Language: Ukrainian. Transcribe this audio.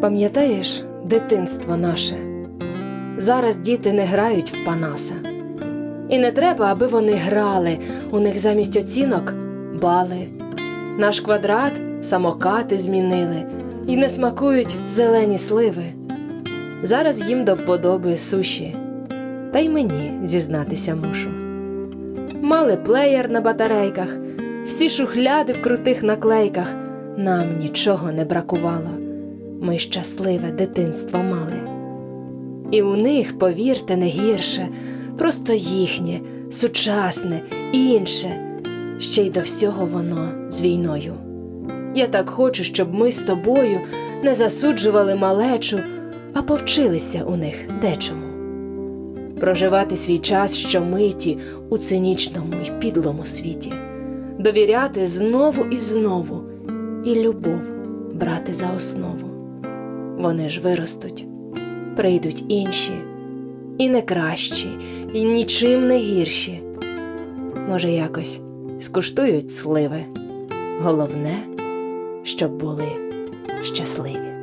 Пам'ятаєш дитинство наше? Зараз діти не грають в Панаса. І не треба, аби вони грали, у них замість оцінок бали. Наш квадрат самокати змінили і не смакують зелені сливи. Зараз їм до вподоби суші, та й мені зізнатися мушу. Мали плеєр на батарейках, всі шухляди в крутих наклейках. Нам нічого не бракувало. Ми щасливе дитинство мали. І у них, повірте, не гірше, просто їхнє, сучасне, інше, ще й до всього воно з війною. Я так хочу, щоб ми з тобою не засуджували малечу, а повчилися у них дечому. Проживати свій час щомиті у цинічному й підлому світі, довіряти знову і знову, і любов брати за основу. Вони ж виростуть, прийдуть інші, і не кращі, і нічим не гірші. Може, якось скуштують сливи. Головне, щоб були щасливі.